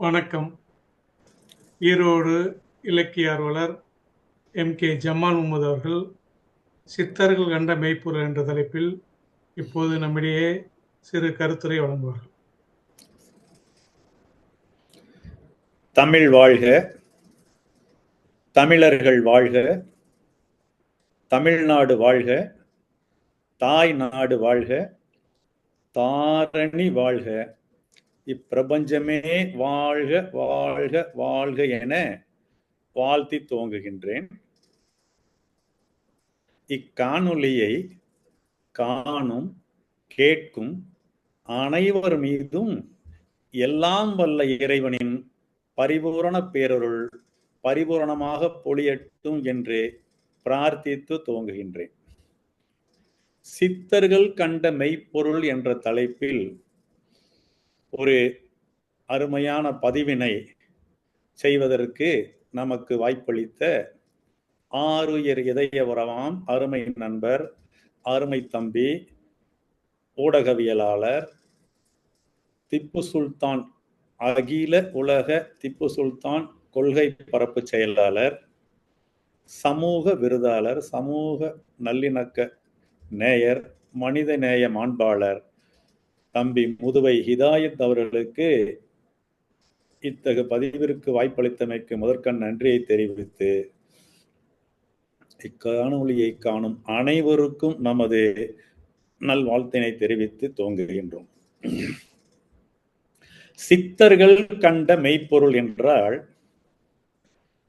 வணக்கம். ஈரோடு இலக்கிய ஆர்வலர் எம் கே ஜமால் முகமது அவர்கள் சித்தர்கள் கண்ட மெய்ப்பொருள் என்ற தலைப்பில் இப்போது நம்மிடையே சிறு கருத்துரை வழங்குவார்கள். தமிழ் வாழ்க தமிழர்கள் வாழ்க தமிழ்நாடு வாழ்க தாய் நாடு வாழ்க தாரணி வாழ்க. இப்பிரபஞ்சமே வாழ்க வாழ்க வாழ்க என வாழ்த்தி துவங்குகின்றேன். இக்காணொலியை காணும் கேட்கும் அனைவர் மீதும் எல்லாம் வல்ல இறைவனின் பரிபூரண பேரருள் பரிபூரணமாக பொழியட்டும் என்று பிரார்த்தித்து துவங்குகின்றேன். சித்தர்கள் கண்ட மெய்ப்பொருள் என்ற தலைப்பில் ஒரு அருமையான பதிவினை செய்வதற்கு நமக்கு வாய்ப்பளித்த ஆறுயர் இதய உறவாம் அருமை நண்பர் அருமை தம்பி ஊடகவியலாளர் திப்பு சுல்தான் அகில உலக திப்பு சுல்தான் கொள்கை பரப்பு செயலாளர் சமூக விருதாளர் சமூக நல்லிணக்க நேயர் மனித நேய மாண்பாளர் தம்பி முதுவை ஹிதாயத் அவர்களுக்கு இத்தகு பதிவிற்கு வாய்ப்பளித்தமைக்கு முதற்கண் நன்றியை தெரிவித்து இக்காணொலியை காணும் அனைவருக்கும் நமது நல்வாழ்த்தினை தெரிவித்து துவங்குகின்றோம். சித்தர்கள் கண்ட மெய்ப்பொருள் என்றால்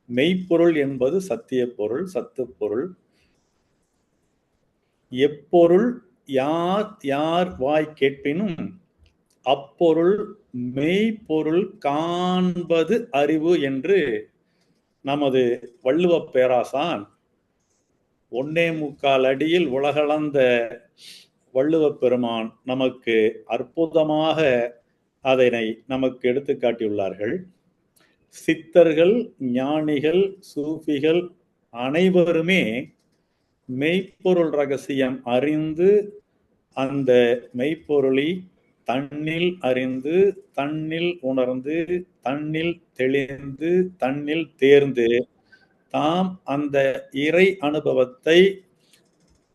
மெய்ப்பொருள் என்பது சத்திய பொருள் சத்து பொருள் எப்பொருள் யார் யார் வாய் கேட்பினும் அப்பொருள் மெய்ப்பொருள் காண்பது அறிவு என்று நமது வள்ளுவ பேராசான் ஒன்னே முக்கால் அடியில் உலகளந்த வள்ளுவ பெருமான் நமக்கு அற்புதமாக அதனை நமக்கு எடுத்து காட்டியுள்ளார்கள். சித்தர்கள் ஞானிகள் சூஃபிகள் அனைவருமே மெய்ப்பொருள் ரகசியம் அறிந்து அந்த மெய்ப்பொருளை தன்னில் அறிந்து தன்னில் உணர்ந்து தன்னில் தெளிந்து தன்னில் தேர்ந்து தாம் அந்த இறை அனுபவத்தை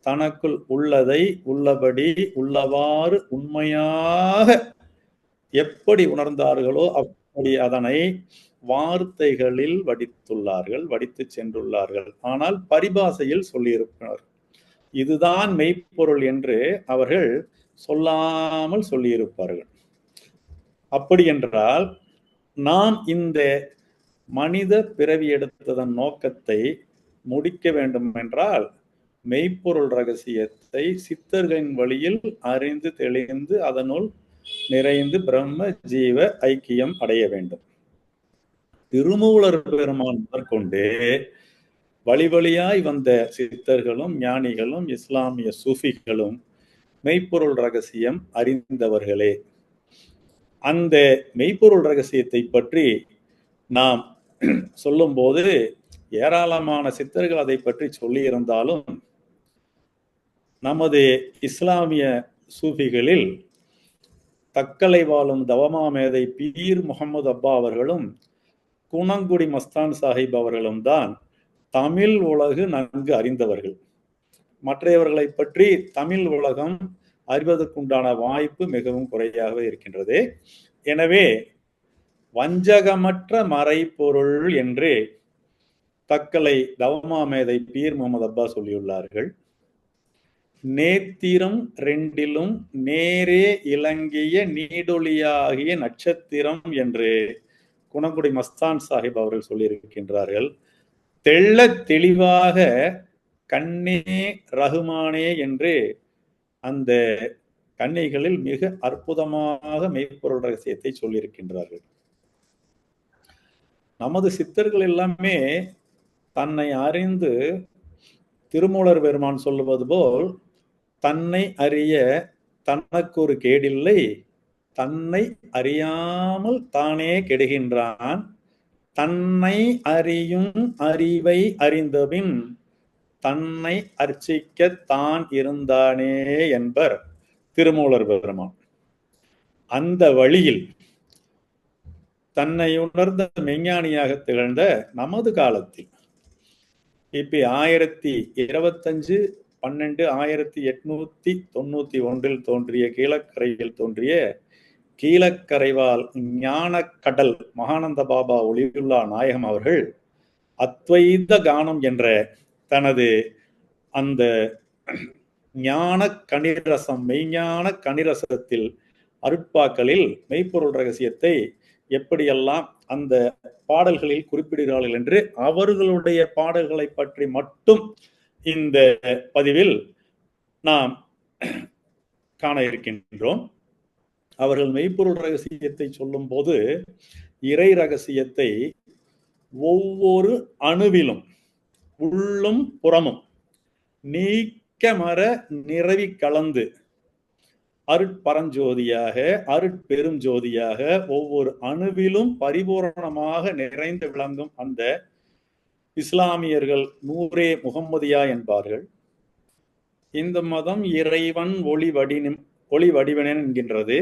தனக்குள் உள்ளதை உள்ளபடி உள்ளவாறு உண்மையாக எப்படி உணர்ந்தார்களோ அப்படி அதனை வார்த்தைகளில் வடித்துள்ளார்கள் வடித்து சென்றுள்ளார்கள். ஆனால் பரிபாசையில் சொல்லியிருக்கிறார். இதுதான் மெய்ப்பொருள் என்று அவர்கள் சொல்லாமல் சொல்லியிருப்பார்கள். அப்படி என்றால் நாம் இந்த மனித பிறவி எடுத்ததன் நோக்கத்தை முடிக்க வேண்டும் என்றால் மெய்ப்பொருள் ரகசியத்தை சித்தர்களின் வழியில் அறிந்து தெளிந்து அதனுள் நிறைந்து பிரம்ம ஜீவ ஐக்கியம் அடைய வேண்டும். திருமூலர் பெருமான் முதற்கொண்டு வழி வழியாய் வந்த சித்தர்களும் ஞானிகளும் இஸ்லாமிய சூஃபிகளும் மெய்ப்பொருள் ரகசியம் அறிந்தவர்களே அந்த மெய்ப்பொருள் ரகசியத்தை பற்றி நாம் சொல்லும்போது ஏராளமான சித்தர்கள் அதை பற்றி சொல்லியிருந்தாலும் நமது இஸ்லாமிய சூஃபிகளில் தக்கலை வாழும் தவமா மேதை பீர் முகமது அப்பா அவர்களும் குணங்குடி மஸ்தான் சாஹிப் அவர்களும் தான் தமிழ் உலகு நன்கு அறிந்தவர்கள். மற்றையவர்களை பற்றி தமிழ் உலகம் அறிவதற்குண்டான வாய்ப்பு மிகவும் குறையாகவே இருக்கின்றது. எனவே வஞ்சகமற்ற மறைப்பொருள் என்று தக்கலை தவமா மேதை பீர் முகமது அப்பா சொல்லியுள்ளார்கள். நேத்திரம் ரெண்டிலும் நேரே இலங்கிய நீடொளியாகிய நட்சத்திரம் என்று குணங்குடி மஸ்தான் சாஹிப் அவர்கள் சொல்லியிருக்கின்றார்கள். தெள்ள தெளிவாக கண்ணே ரகுமானே என்று அந்த கண்ணிகளில் மிக அற்புதமாக மெய்ப்பொருள் ரகசியத்தை சொல்லியிருக்கின்றார்கள். நமது சித்தர்கள் எல்லாமே தன்னை அறிந்து திருமூலர் பெருமான் சொல்லுவது போல் தன்னை அறிய தனக்கு ஒரு கேடில்லை தன்னை அறியாமல் தானே கெடுகின்றான். தன்னை அறியும் அறிவை அறிந்தபின் தன்னை அர்ச்சிக்க தான் இருந்தானே என்பர் திருமூலர் பெருமான். அந்த வழியில் தன்னை உணர்ந்த மெஞ்ஞானியாக திகழ்ந்த நமது காலத்தில் இப்ப ஆயிரத்தி இருபத்தஞ்சு பன்னெண்டு ஆயிரத்தி எட்நூத்தி தொண்ணூத்தி ஒன்றில் தோன்றிய கீழக்கரையில் தோன்றிய கீழக்கரைவால் ஞான கடல் மகானந்த பாபா ஒளியுல்லா நாயகம் அவர்கள் அத்வைத கானம் என்ற தனது அந்த ஞான கணிரசம் மெய்ஞான கணிரசத்தில் அருட்பாக்களில் மெய்ப்பொருள் ரகசியத்தை எப்படியெல்லாம் அந்த பாடல்களில் குறிப்பிடுகிறார்கள் என்று அவர்களுடைய பாடல்களை பற்றி மட்டும் இந்த பதிவில் நாம் காண இருக்கின்றோம். அவர்கள் மெய்ப்பொருள் ரகசியத்தை சொல்லும் போது இறை ரகசியத்தை ஒவ்வொரு அணுவிலும் உள்ளும் புறமும் நீக்கமர நிறவி கலந்து அருட்பரஞ்சோதியாக அருட்பெருஞ்சோதியாக ஒவ்வொரு அணுவிலும் பரிபூரணமாக நிறைந்து விளங்கும் அந்த இஸ்லாமியர்கள் நூரே முகம்மதியா என்பார்கள். இந்த மதம் இறைவன் ஒளி வடினம் ஒளி வடிவனன் என்கின்றது.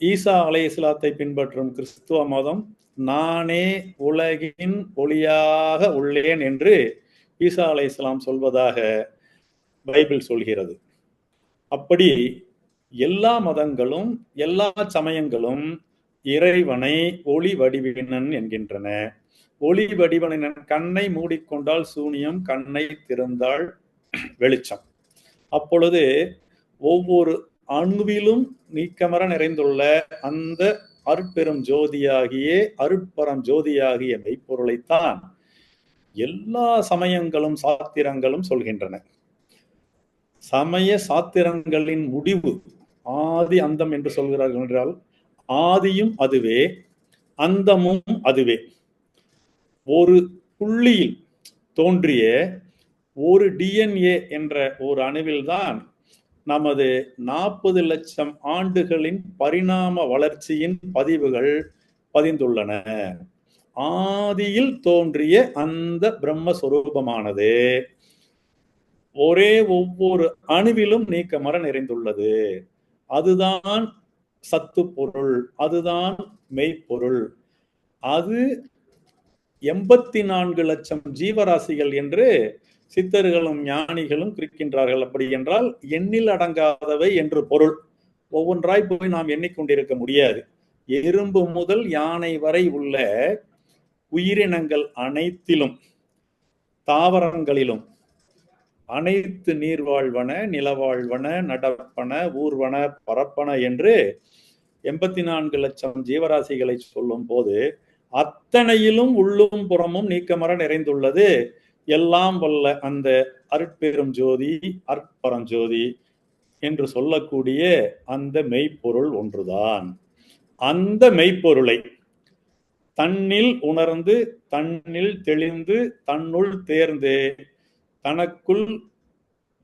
ஈசா அலை இஸ்லாத்தை பின்பற்றும் கிறிஸ்துவ மதம் நானே உலகின் ஒளியாக உள்ளேன் என்று ஈசா அலை இஸ்லாம் சொல்வதாக பைபிள் சொல்கிறது. அப்படி எல்லா மதங்களும் எல்லா சமயங்களும் இறைவனை ஒளி வடிவினன் என்கின்றன. ஒளி வடிவனின் கண்ணை மூடிக்கொண்டால் சூனியம் கண்ணை திறந்தால் வெளிச்சம். அப்பொழுது ஒவ்வொரு அணுவிலும் நீக்கமர நிறைந்துள்ள அந்த அருட்பெரும் ஜோதியாகிய அருட்பரம் ஜோதியாகிய மெய்ப்பொருளைத்தான் எல்லா சமயங்களும் சாத்திரங்களும் சொல்கின்றன. சமய சாத்திரங்களின் முடிவு ஆதி அந்தம் என்று சொல்கிறார்கள் என்றால் ஆதியும் அதுவே அந்தமும் அதுவே. ஒரு புள்ளியில் தோன்றிய ஒரு டிஎன்ஏ என்ற ஒரு அணுவில்தான் நமது நாற்பது லட்சம் ஆண்டுகளின் பரிணாம வளர்ச்சியின் பதிவுகள் பதிந்துள்ளன. ஆதியில் தோன்றிய அந்த பிரம்மஸ்வரூபமானது ஒரே ஒவ்வொரு அணுவிலும் நீக்கமர நிறைந்துள்ளது. அதுதான் சத்து பொருள் அதுதான் மெய்ப்பொருள். அது எண்பத்தி நான்கு லட்சம் ஜீவராசிகள் என்று சித்தர்களும் ஞானிகளும் குறிக்கின்றார்கள். அப்படி என்றால் எண்ணில் அடங்காதவை என்று பொருள். ஒவ்வொன்றாய் போய் நாம் எண்ணிக்கொண்டிருக்க முடியாது. எறும்பு முதல் யானை வரை உள்ள உயிரினங்கள் அனைத்திலும் தாவரங்களிலும் அனைத்து நீர்வாழ்வன நிலவாழ்வன நடப்பன ஊர்வன பரப்பன என்று எண்பத்தி நான்கு லட்சம் ஜீவராசிகளை சொல்லும் போது அத்தனையிலும் உள்ளும் புறமும் நீக்கமர நிறைந்துள்ளது. எல்லாம் வல்ல அந்த அருட்பெரும் ஜோதி அற்பரஞ்சோதி என்று சொல்லக்கூடிய அந்த மெய்ப்பொருள் ஒன்றுதான். அந்த மெய்ப்பொருளை தன்னில் உணர்ந்து தன்னில் தெளிந்து தன்னுள் தேர்ந்து தனக்குள்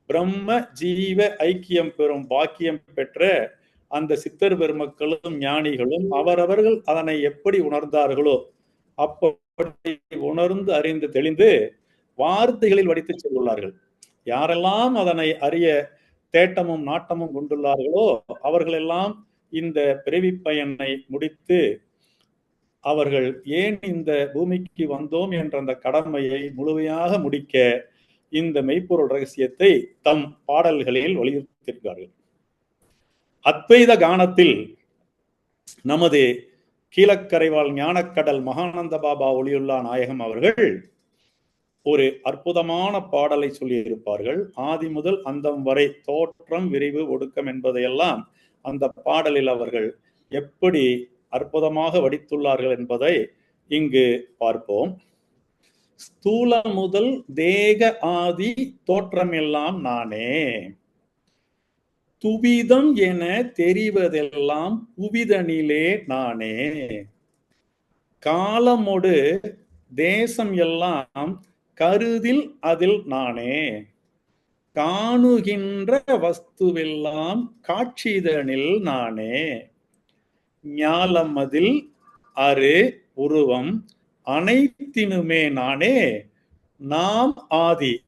பிரம்ம ஜீவ ஐக்கியம் பெறும் பாக்கியம் பெற்ற அந்த சித்தர் பெருமக்களும் ஞானிகளும் அவரவர்கள் அதனை எப்படி உணர்ந்தார்களோ அப்படி உணர்ந்து அறிந்து தெளிந்து வார்த்தைகளில் வடித்து செல்லுள்ளார்கள். யாரெல்லாம் அதனை அறிய தேட்டமும் நாட்டமும் கொண்டுள்ளார்களோ அவர்களெல்லாம் இந்த பிறவி பயனை முடித்து அவர்கள் ஏன் இந்த பூமிக்கு வந்தோம் என்ற அந்த கடமையை முழுமையாக முடிக்க இந்த மெய்ப்பொருள் ரகசியத்தை தம் பாடல்களில் வலியுறுத்தியிருக்கிறார்கள். அத்வைத கானத்தில் நமது கீழக்கரைவாள் ஞானக்கடல் மகானந்த பாபா ஒளியுல்லா நாயகம் அவர்கள் ஒரு அற்புதமான பாடலை சொல்லியிருப்பார்கள். ஆதி முதல் அந்தம் வரை தோற்றம் விரிவு ஒடுக்கம் என்பதையெல்லாம் அந்த பாடலில் அவர்கள் எப்படி அற்புதமாக வடித்துள்ளார்கள் என்பதை இங்கு பார்ப்போம். ஸ்தூல முதல் தேக ஆதி தோற்றமெல்லாம் நானே. துவிதம் என தெரிவதெல்லாம் புவிதனிலே நானே. காலமொடு தேசம் எல்லாம் கருதில் அதில் நானே. காணுகின்ற வஸ்துவெல்லாம் காட்சிதனில் நானே. ஞாலம் அதில் அரு உருவம் அனைத்தினுமே நானே. நாம் ஆதி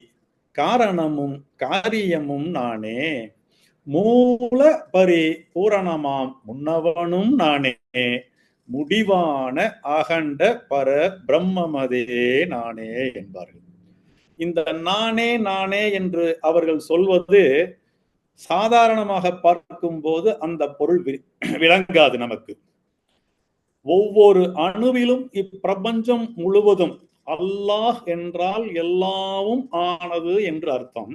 காரணமும் காரியமும் நானே. மூல பரி பூரணமாம் முன்னவனும் நானே. முடிவான அகண்ட பர பிரம்மமதே நானே என்பார்கள். இந்த நானே நானே என்று அவர்கள் சொல்வது சாதாரணமாக பார்க்கும்போது அந்த பொருள் விளங்காது நமக்கு. ஒவ்வொரு அணுவிலும் இப்பிரபஞ்சம் முழுவதும் அல்லாஹ் என்றால் எல்லாவும் ஆனது என்று அர்த்தம்.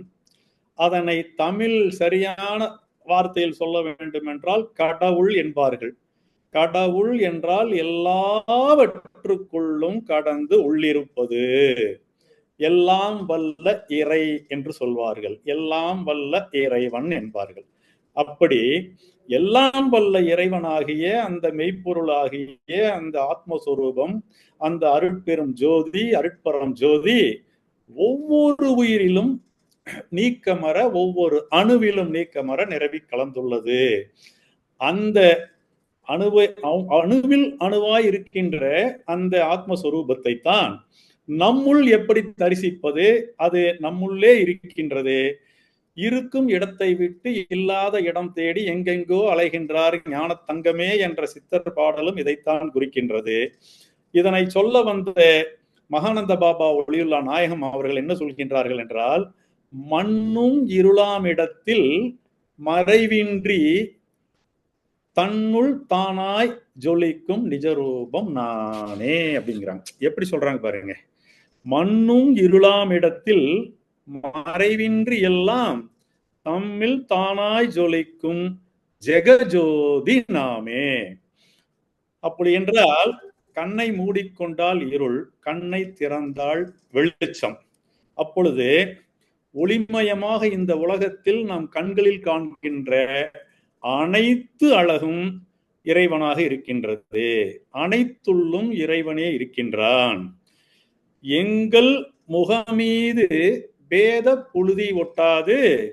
அதனை தமிழ் சரியான வார்த்தையில் சொல்ல வேண்டும் என்றால் கடவுள் என்பார்கள். கடவுள் என்றால் எல்லாவற்றுக்குள்ளும் கடந்து உள்ளிருப்பது. எல்லாம் வல்ல இறை என்று சொல்வார்கள். எல்லாம் வல்ல இறைவன் என்பார்கள். அப்படி எல்லாம் வல்ல இறைவனாகிய அந்த மெய்ப்பொருளாகிய அந்த ஆத்மஸ்வரூபம் அந்த அருட்பெரும் ஜோதி அருட்பரம் ஜோதி ஒவ்வொரு உயிரிலும் நீக்கமர ஒவ்வொரு அணுவிலும் நீக்கமர நிரவி கலந்துள்ளது. அந்த அணுவை அணுவில் அணுவாய் இருக்கின்ற அந்த ஆத்மஸ்வரூபத்தை தான் நம்முள் எப்படி தரிசிப்பது அது நம்முள்ளே இருக்கின்றது. இருக்கும் இடத்தை விட்டு இல்லாத இடம் தேடி எங்கெங்கோ அலைகின்றார் ஞான தங்கமே என்ற சித்தர் பாடலும் இதைத்தான் குறிக்கின்றது. இதனை சொல்ல வந்த மகானந்த பாபா ஒளியுல்லா நாயகம் அவர்கள் என்ன சொல்கின்றார்கள் என்றால் மண்ணும் இருளாம் இடத்தில் மறைவின்றி தன்னுள் தானாய் ஜொலிக்கும் நிஜரூபம் நானே அப்படிங்கிறாங்க. எப்படி சொல்றாங்க பாருங்க. மண்ணும் இருளாம் இடத்தில் மறைவின்றி எல்லாம் தம்மில் தானாய் ஜொலிக்கும் ஜெகஜோதி நாமே. அப்படி என்றால் கண்ணை மூடிக்கொண்டால் இருள் கண்ணை திறந்தால் வெளிச்சம். அப்பொழுது ஒளிமயமாக இந்த உலகத்தில் நாம் கண்களில் காண்கின்ற அனைத்து அழகும் இறைவனாக இருக்கின்றது. அனைத்துள்ளும் இறைவனே இருக்கின்றான். எங்கள் முகமீது பேத புழுதி ஒட்டாது.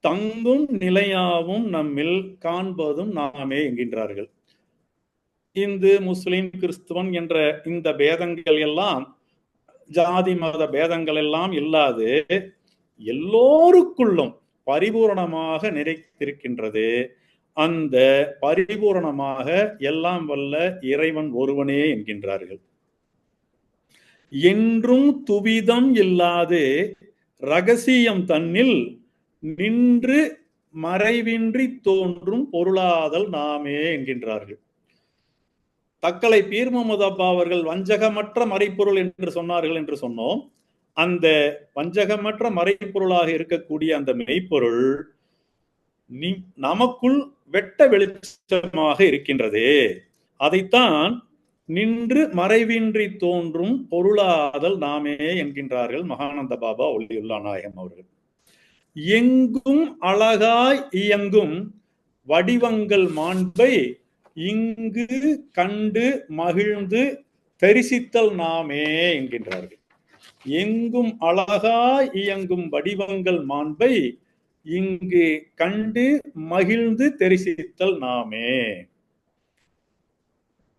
தங்கும் நிலையாவும் நம்மில் காண்பதும் நாமே என்கின்றார்கள். இந்து முஸ்லிம் கிறிஸ்துவன் என்ற இந்த பேதங்கள் எல்லாம் ஜாதி மத பேதங்கள் எல்லாம் இல்லாது எல்லோருக்குள்ளும் பரிபூரணமாக நிறைத்திருக்கின்றது அந்த பரிபூரணமாக எல்லாம் வல்ல இறைவன் ஒருவனே என்கின்றார்கள். என்றும் துவிதம் இல்லாது ரகசியம் தன்னில் நின்று மறைவின்றி தோன்றும் பொருளாதல் நாமே என்கின்றார்கள். தக்கலை பீர் முகமது அப்பா அவர்கள் வஞ்சகமற்ற மறைப்பொருள் என்று சொன்னார்கள் என்று சொன்னோம். அந்த வஞ்சகமற்ற மறைப்பொருளாக இருக்கக்கூடிய அந்த மெய்ப்பொருள் நீ நமக்குள் வெட்ட வெளிச்சமாக இருக்கின்றது. அதைத்தான் நின்று மறைவின்றி தோன்றும் பொருளாதல் நாமே என்கின்றார்கள் மகானந்த பாபா ஒளியுல்லா நாயகம் அவர்கள். எங்கும் அழகாய் இயங்கும் வடிவங்கள் மாண்பை இங்கு கண்டு மகிழ்ந்து தரிசித்தல் நாமே என்கின்றார்கள். எங்கும் அழகாய் இயங்கும் வடிவங்கள் மாண்பை இங்கு கண்டு மகிழ்ந்து தெரிசித்தல் நாமே.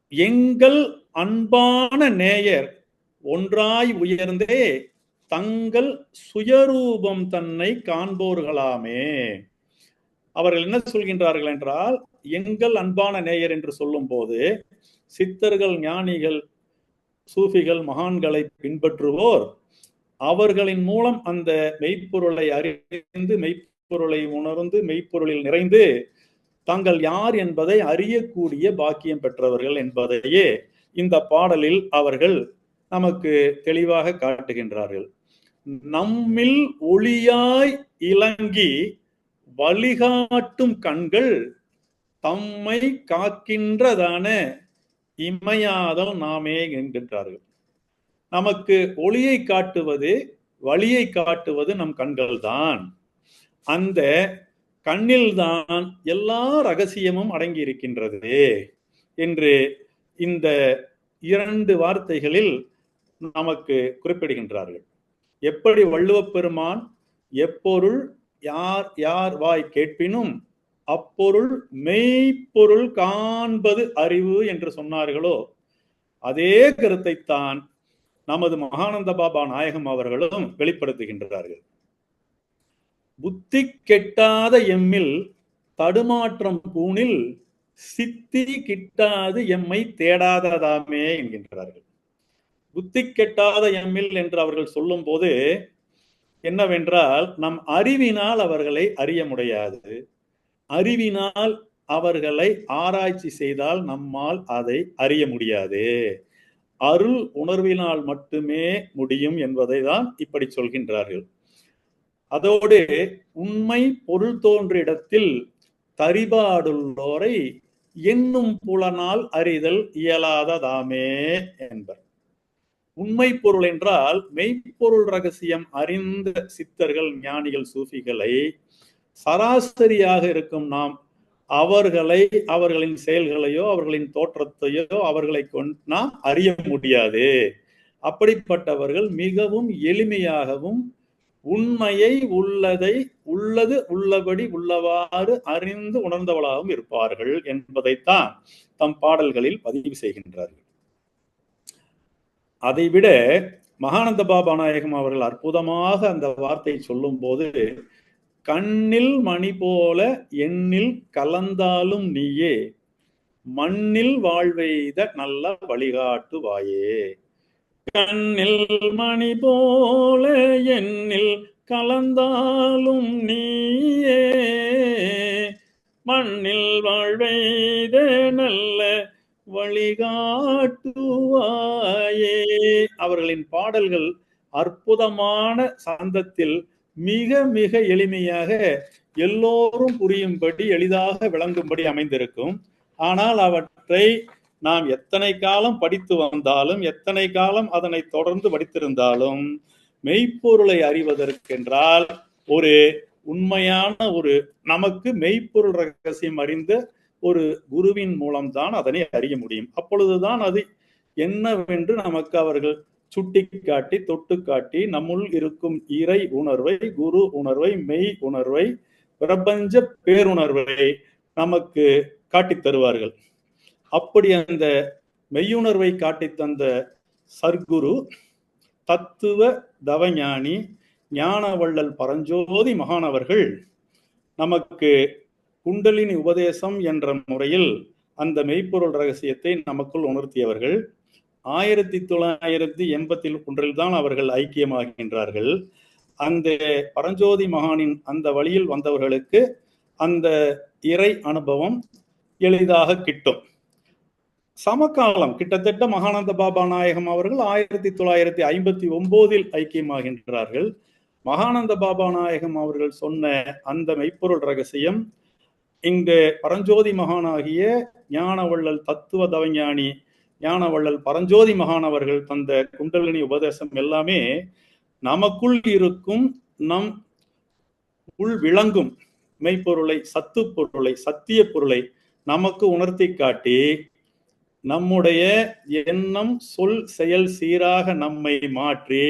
எங்கள் அன்பான நேயர் ஒன்றாய் உயர்ந்தே தங்கள் சுயரூபம் தன்னை காண்போர்களாமே. அவர்கள் என்ன சொல்கின்றார்கள் என்றால் எங்கள் அன்பான நேயர் என்று சொல்லும் போது சித்தர்கள் ஞானிகள் சூஃபிகள் மகான்களை பின்பற்றுவோர். அவர்களின் மூலம் அந்த மெய்ப்பொருளை அறிந்து மெய்ப்பொருளை உணர்ந்து மெய்ப்பொருளில் நிறைந்து தாங்கள் யார் என்பதை அறியக்கூடிய பாக்கியம் பெற்றவர்கள் என்பதையே இந்த பாடலில் அவர்கள் நமக்கு தெளிவாக காட்டுகின்றார்கள். நம்மில் ஒளியாய் இலங்கி வழிகாட்டும் கண்கள் தம்மை காக்கின்றதான இமையாதம் நாமே என்கின்றார்கள். நமக்கு ஒளியை காட்டுவது வழியை காட்டுவது நம் கண்கள் தான் அந்த கண்ணில்தான் எல்லா ரகசியமும் அடங்கி இருக்கின்றது என்று இந்த இரண்டு வார்த்தைகளில் நமக்கு குறிப்பிடுகின்றார்கள். எப்படி வள்ளுவப் பெருமான் எப்பொருள் யார் யார் வாய் கேட்பினும் அப்பொருள் மெய்ப்பொருள் காண்பது அறிவு என்று சொன்னார்களோ அதே கருத்தைத்தான் நமது மகானந்த பாபா நாயகம் அவர்களும் வெளிப்படுத்துகின்றார்கள். புத்தி கெட்டாத எம்மில் தடுமாற்றம் பூணில் சித்தி கிட்டாது எம்மை தேடாததாமே என்கின்றார்கள். புத்தி கெட்டாத எம்மில் என்று அவர்கள் சொல்லும் போது என்னவென்றால் நம் அறிவினால் அவர்களை அறிய முடியாது. அறிவினால் அவர்களை ஆராய்ச்சி செய்தால் நம்மால் அதை அறிய முடியாது. அருள் உணர்வினால் மட்டுமே முடியும் என்பதை தான் இப்படி சொல்கின்றார்கள். அதோடு உண்மை பொருள் தோன்றிடத்தில் தரிபாடுள்ளோரை என்னும் புலனால் அறிதல் இயலாததாமே என்பர். உண்மை பொருள் என்றால் மெய்ப்பொருள் ரகசியம் அறிந்த சித்தர்கள் ஞானிகள் சூஃபிகளை சராசரியாக இருக்கும் நாம் அவர்களை அவர்களின் செயல்களையோ அவர்களின் தோற்றத்தையோ அவர்களை கொண்டு நாம் அறிய முடியாது. அப்படிப்பட்டவர்கள் மிகவும் எளிமையாகவும் உண்மையை உள்ளதை உள்ளது உள்ளபடி உள்ளவாறு அறிந்து உணர்ந்தவளாகவும் இருப்பார்கள் என்பதைத்தான் தம் பாடல்களில் பதிவு செய்கின்றார்கள். அதைவிட மகானந்த பாபா நாயகம் அவர்கள் அற்புதமாக அந்த வார்த்தை சொல்லும் போது கண்ணில் மணி போல எண்ணில் கலந்தாலும் நீயே மண்ணில் வாழ்வெய்த நல்ல வழிகாட்டுவாயே. கண்ணில் மணி போல எண்ணில் கலந்தாலும் நீயே மண்ணில் வாழ்வெய்த நல்ல வழிகாட்டுவாயே. அவர்களின் பாடல்கள் அற்புதமான சந்தத்தில் மிக மிக எளிமையாக எல்லோரும் புரியும்படி எளிதாக விளங்கும்படி அமைந்திருக்கும். ஆனால் அவற்றை நாம் எத்தனை காலம் படித்து வந்தாலும் எத்தனை காலம் அதனை தொடர்ந்து படித்திருந்தாலும் மெய்ப்பொருளை அறிவதற்கென்றால் ஒரு உண்மையான ஒரு நமக்கு மெய்ப்பொருள் ரகசியம் அறிந்த ஒரு குருவின் மூலம்தான் அதனை அறிய முடியும். அப்பொழுதுதான் அது என்னவென்று நமக்கு அவர்கள் சுட்டி காட்டி தொட்டு காட்டி நம்முள் இருக்கும் இறை உணர்வை குரு உணர்வை மெய் உணர்வை பிரபஞ்ச பேருணர்வை நமக்கு காட்டித் தருவார்கள். அப்படி அந்த மெய்யுணர்வை காட்டி தந்த சர்க்குரு தத்துவ தவஞானி ஞானவள்ளல் பரஞ்சோதி மகானவர்கள் நமக்கு குண்டலினி உபதேசம் என்ற முறையில் அந்த மெய்ப்பொருள் ரகசியத்தை நமக்குள் உணர்த்தியவர்கள். ஆயிரத்தி தொள்ளாயிரத்தி எண்பத்தி ஒன்றில் தான் அவர்கள் ஐக்கியமாகின்றார்கள். அந்த பரஞ்சோதி மகானின் அந்த வழியில் வந்தவர்களுக்கு அந்த இறை அனுபவம் எளிதாக கிட்டும். சமகாலம் கிட்டத்தட்ட மகானந்த பாபா நாயகம் அவர்கள் ஆயிரத்தி தொள்ளாயிரத்தி ஐம்பத்தி ஒன்பதில் ஐக்கியமாகின்றார்கள். மகானந்த பாபா நாயகம் அவர்கள் சொன்ன அந்த மெய்ப்பொருள் ரகசியம் இங்கு பரஞ்சோதி மகானாகிய ஞானவள்ளல் தத்துவ தவஞானி ஞானவள்ளல் பரஞ்சோதி மகானவர்கள் தந்த குண்டலினி உபதேசம் எல்லாமே நமக்குள் இருக்கும் நம் உள் விளங்கும் மெய்ப்பொருளை சத்து பொருளை சத்திய பொருளை நமக்கு உணர்த்தி காட்டி நம்முடைய எண்ணம் சொல் செயல் சீராக நம்மை மாற்றி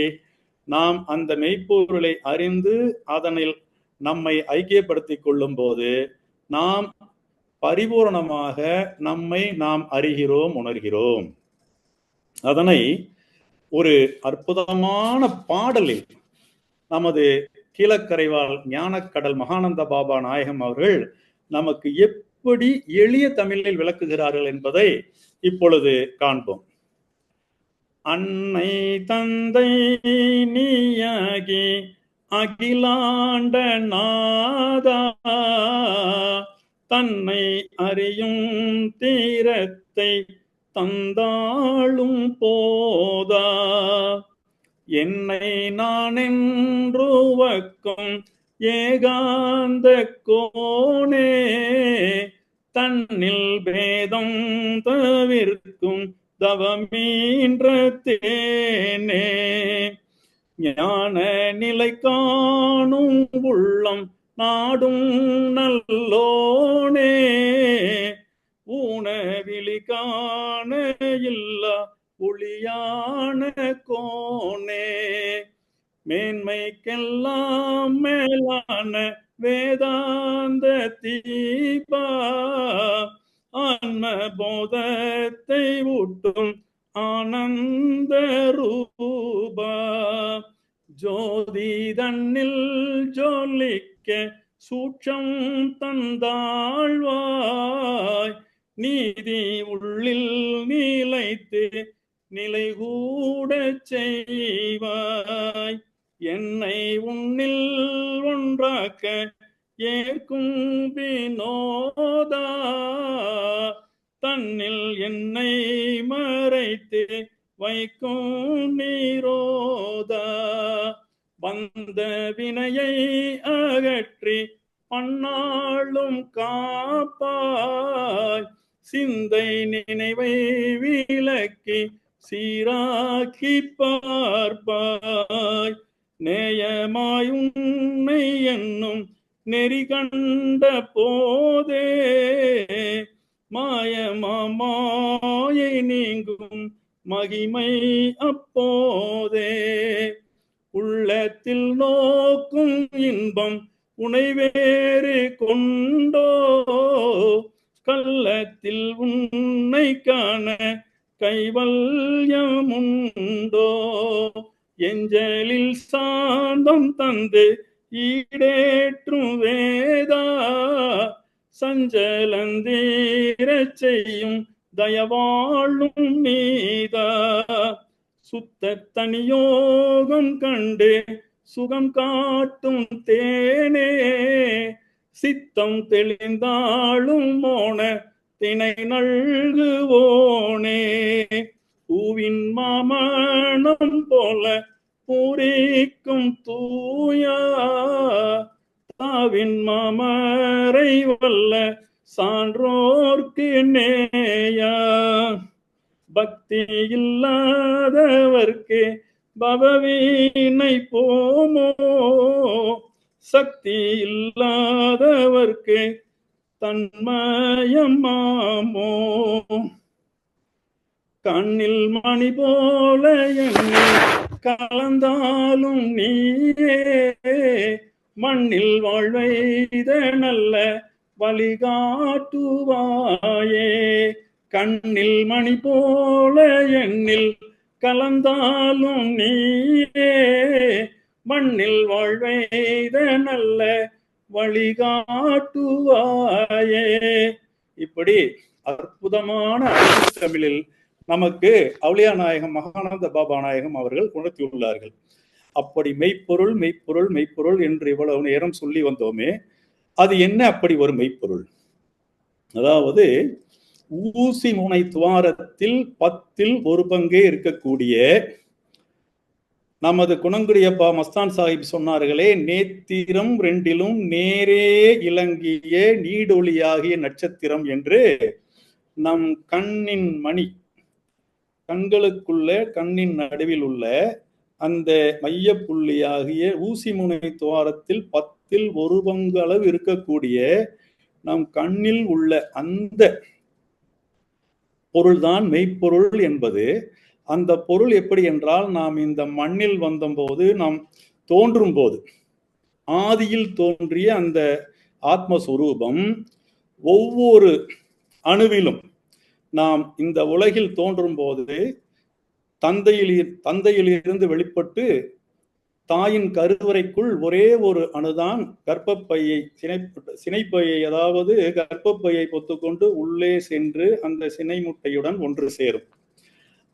நாம் அந்த மெய்ப்பொருளை அறிந்து அதனில் நம்மை ஐக்கியப்படுத்திக் கொள்ளும் போது நாம் பரிபூரணமாக நம்மை நாம் அறிகிறோம் உணர்கிறோம். அதனை ஒரு அற்புதமான பாடலில் நமது கீழக்கரைவால் ஞானக்கடல் மகானந்த பாபா நாயகம் அவர்கள் நமக்கு எப்படி எளிய தமிழில் விளக்குகிறார்கள் என்பதை இப்பொழுது காண்போம். அன்னை தந்தை நீயாகி அகிலாண்ட நாதா தன்னை அறியும் தீரத்தை தந்தாளும் போதா. என்னை நான் என்றுவக்கும் ஏகாந்த கோணே. தன்னில் பேதம் தவிர்க்கும் தவமீன்ற தேனே. ஞான நிலை காணும் உள்ளம் நாடும் நல்லோனே. ஊனவிழி காண இல்லா ஒளியான கோனே மேன்மைக்கெல்லாம் மேலான வேதாந்த தீபா. ஆன்ம போதத்தை ஊட்டும் ஆனந்த ரூபா. ஜோதி தன்னில் ஜொலிக்க சூட்சம் தந்தாழ்வாய். நீதி உள்ளில் நிலைத்து நிலை கூட செய்வாய். என்னை உன்னில் ஒன்றாக்க ஏற்கும் வினோதா. தன்னில் என்னை மறைத்து வைக்கும் நீரோதா. வந்த வினையை அகற்றி பன்னாளும் காப்பாய். சிந்தை நினைவை விளக்கி சீராக்கி பார்ப்பாய். நேயமாயுன்னை என்னும் நெறி கண்ட போதே மாயமாயை நீங்கும் மகிமை அப்போதே. உள்ளத்தில் நோக்கும் இன்பம் உனை வேறு கொண்டோ? கள்ளத்தில் உன்னை காண கைவல்யமுண்டோ? எஞ்சலில் சாந்தம் தந்து ஈடேற்றும் வேதா? சஞ்சலந்தீர செய்யும் தயவாழும் நீதா? சுத்த தனியோகம் கண்டு சுகம் காட்டும் தேனே. சித்தம் தெளிந்தாளும் மோன தினை நல்குவோனே. பூவின் மாமணம் போல பூரிக்கும் தூயா தாவின் மாமரை வல்ல சான்றோர்க்கு நேயா. பக்தி இல்லாதவர்க்கு பவவீனை போமோ சக்தி இல்லாதவர்க்கு தன்மயமாமோ? கண்ணில் மணி போல என்னை கலந்தாலும் நீயே. மண்ணில் வாழ்வைத நல்ல வழிகாட்டுவாயே. கண்ணில் மணி போல எண்ணில் கலந்தாலும் நீயே மண்ணில் வாழ்வைத நல்ல வழிகாட்டுவாயே. இப்படி அற்புதமான தமிழில் நமக்கு அவுளியா நாயகம் மகானந்த பாபா நாயகம் அவர்கள் உணர்த்தியுள்ளார்கள் அப்படி மெய்ப்பொருள் மெய்ப்பொருள் மெய்ப்பொருள் என்று இவ்வளவு நேரம் சொல்லி வந்தோமே அது என்ன அப்படி ஒரு மெய்ப்பொருள்? அதாவது ஊசி முனை துவாரத்தில் பத்தில் ஒரு பங்கே இருக்கக்கூடிய நமது குணங்குடியப்பா மஸ்தான் சாஹிப் சொன்னார்களே நேத்திரம் ரெண்டிலும் நேரே இலங்கிய நீடொளியாகிய நட்சத்திரம் என்று நம் கண்ணின் மணி கண்களுக்குள்ள கண்ணின் நடுவில் உள்ள அந்த மைய புள்ளியாகிய ஊசி முனை துவாரத்தில் பத்தில் ஒரு பங்கு அளவு இருக்கக்கூடிய நம் கண்ணில் உள்ள அந்த பொருள்தான் மெய்ப்பொருள் என்பது. அந்த பொருள் எப்படி என்றால் நாம் இந்த மண்ணில் வந்தபோது நாம் தோன்றும் போது ஆதியில் தோன்றிய அந்த ஆத்மஸ்வரூபம் ஒவ்வொரு அணுவிலும் நாம் இந்த உலகில் தோன்றும் போது தந்தையில் தந்தையிலிருந்து வெளிப்பட்டு தாயின் கருவறைக்குள் ஒரே ஒரு அணுதான் கர்ப்பப்பையை சினை சினைப்பையை அதாவது கர்ப்பப்பையை பொத்துக்கொண்டு உள்ளே சென்று அந்த சினை முட்டையுடன் ஒன்று சேரும்.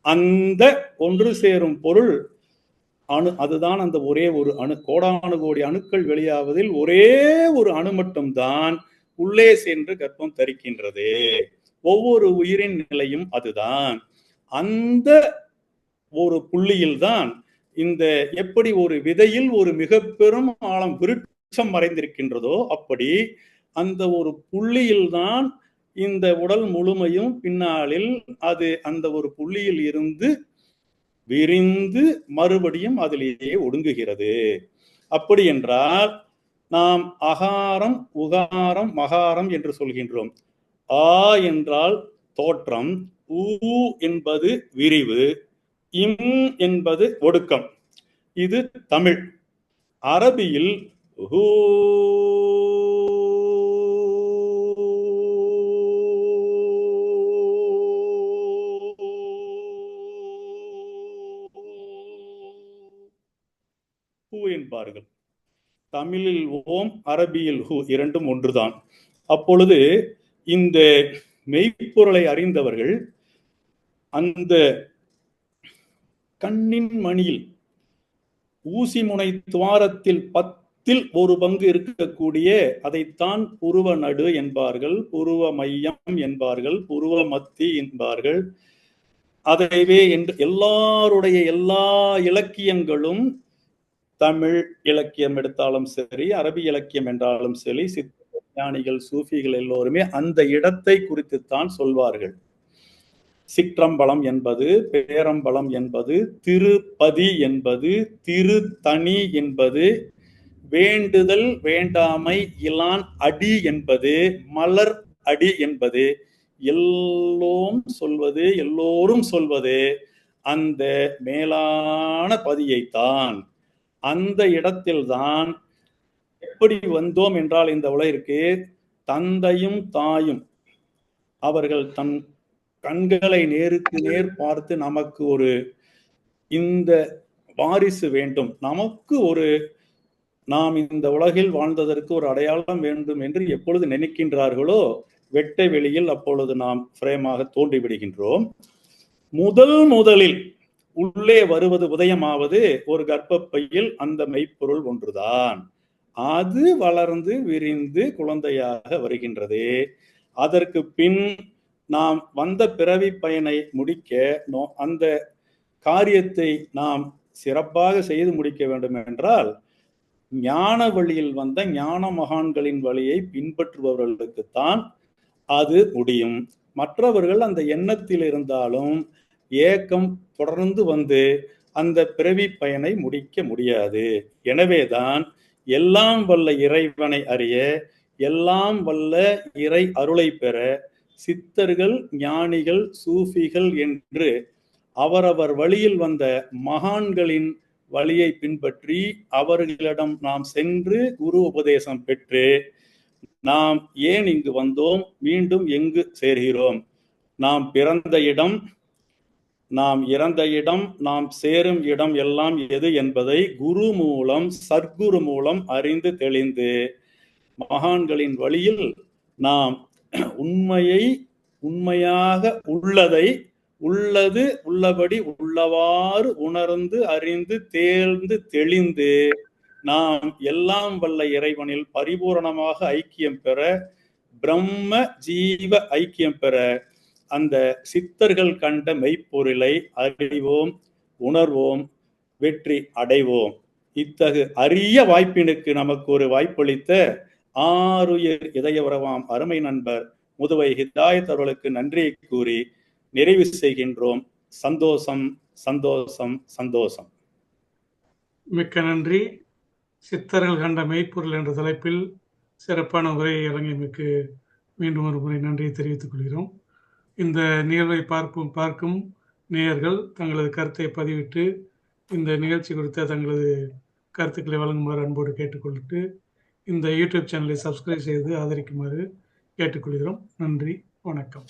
அந்த ஒன்று சேரும் பொருள் அணு அதுதான் அந்த ஒரே ஒரு அணு. கோடானு கோடி அணுக்கள் வெளியாவதில் ஒரே ஒரு அணு மட்டும்தான் உள்ளே சென்று கர்ப்பம் தரிக்கின்றது. ஒவ்வொரு உயிரின் நிலையும் அதுதான். அந்த ஒரு புள்ளியில் தான் இந்த எப்படி ஒரு விதையில் ஒரு மிக பெரும் ஆழம் விருட்சம் மறைந்திருக்கின்றதோ அப்படி அந்த ஒரு புள்ளியில்தான் இந்த உடல் முழுமையும் பின்னாளில் அது அந்த ஒரு புள்ளியில் இருந்து விரிந்து மறுபடியும் அதிலேயே ஒடுங்குகிறது. அப்படி என்றால் நாம் அகாரம் உகாரம் மகாரம் என்று சொல்கின்றோம். ஆ என்றால் தோற்றம் ஊ என்பது விரிவு. இம் என்பது ஒடுக்கம். இது தமிழ். அரபியில் ஹூ ஹூ என்பார்கள். தமிழில் ஓம் அரபியில் ஹூ இரண்டும் ஒன்றுதான். அப்பொழுது இந்த மெய்ப்பொருளை அறிந்தவர்கள் அந்த கண்ணின் மணியில் ஊசி முனை துவாரத்தில் பத்தில் ஒரு பங்கு இருக்கக்கூடிய அதைத்தான் புருவ நடு என்பார்கள் புருவ மையம் என்பார்கள் புருவ மத்தி என்பார்கள். அதைவே என்று எல்லாருடைய எல்லா இலக்கியங்களும் தமிழ் இலக்கியம் எடுத்தாலும் சரி அரபி இலக்கியம் என்றாலும் சரி சித்த ஞானிகள் சூஃபிகள் எல்லோருமே அந்த இடத்தை குறித்துத்தான் சொல்வார்கள். சிற்றம்பலம் என்பது பேரம்பலம் என்பது திருப்பதி என்பது திருத்தனி என்பது வேண்டுதல் வேண்டாமை இலான் அடி என்பது மலர் அடி என்பது. எல்லோரும் சொல்வது எல்லோரும் சொல்வது அந்த மேலான பதியைத்தான். அந்த இடத்தில்தான் எப்படி வந்தோம் என்றால் இந்த உலகிற்கு தந்தையும் தாயும். அவர்கள் தன் கண்களை நேருக்கு நேர் பார்த்து நமக்கு ஒரு இந்த வாரிசு வேண்டும். நமக்கு ஒரு நாம் இந்த உலகில் வாழ்ந்ததற்கு ஒரு அடையாளம் வேண்டும் என்று எப்பொழுது நினைக்கின்றார்களோ? வெட்ட வெளியில் அப்பொழுது நாம் பிரேமாக தோன்றிவிடுகின்றோம். முதல் முதலில் உள்ளே வருவது உதயமாவது ஒரு கர்ப்பப்பையில் அந்த மெய்ப்பொருள் ஒன்றுதான். அது வளர்ந்து விரிந்து குழந்தையாக வருகின்றது. அதற்கு பின் நாம் வந்த பிறவி பயனை முடிக்க நோ- அந்த காரியத்தை நாம் சிறப்பாக செய்து முடிக்க வேண்டும் என்றால் ஞான வழியில் வந்த ஞான மகான்களின் வழியை பின்பற்றுபவர்களுக்குத்தான் அது முடியும். மற்றவர்கள் அந்த எண்ணத்தில் இருந்தாலும் ஏக்கம் தொடர்ந்து வந்து அந்த பிறவி பயனை முடிக்க முடியாது. எனவேதான் எல்லாம் வல்ல இறைவனை அறிய எல்லாம் வல்ல இறை அருளை பெற சித்தர்கள் ஞானிகள் சூஃபிகள் என்று அவரவர் வழியில் வந்த மகான்களின் வழியை பின்பற்றி அவர்களிடம் நாம் சென்று குரு உபதேசம் பெற்று நாம் ஏன் இங்கு வந்தோம்? மீண்டும் எங்கு சேர்கிறோம்? நாம் பிறந்த இடம் நாம் இறந்த இடம் நாம் சேரும் இடம் எல்லாம் எது என்பதை குரு மூலம் சர்க்குரு மூலம் அறிந்து தெளிந்து மகான்களின் வழியில் நாம் உண்மையை உண்மையாக உள்ளதை உள்ளது உள்ளபடி உள்ளவாறு உணர்ந்து அறிந்து தேர்ந்து தெளிந்து நாம் எல்லாம் வல்ல இறைவனில் பரிபூரணமாக ஐக்கியம் பெற பிரம்ம ஜீவ ஐக்கியம் பெற அந்த சித்தர்கள் கண்ட மெய்ப்பொருளை அறிவோம் உணர்வோம் வெற்றி அடைவோம். இத்தகு அரிய வாய்ப்பினுக்கு நமக்கு ஒரு வாய்ப்பளித்த ஆறுயிர் இதய உறவாம் அருமை நண்பர் முதுவை ஹிதாயத் அவர்களுக்கு நன்றியை கூறி நிறைவு செய்கின்றோம். சந்தோஷம் சந்தோஷம் சந்தோஷம். மிக்க நன்றி. சித்தர்கள் கண்ட மெய்ப்பொருள் என்ற தலைப்பில் சிறப்பான உரையை இறங்கியமைக்கு மீண்டும் ஒரு முறை நன்றியை தெரிவித்துக் கொள்கிறோம். இந்த நிகழ்வை பார்க்கும் பார்க்கும் நேயர்கள் தங்களது கருத்தை பதிவிட்டு இந்த நிகழ்ச்சி குறித்த தங்களது கருத்துக்களை வழங்குமாறு அன்போடு கேட்டுக்கொள்ளிட்டு இந்த யூடியூப் சேனலை சப்ஸ்கிரைப் செய்து ஆதரிக்குமாறு கேட்டுக்கொள்கிறோம். நன்றி வணக்கம்.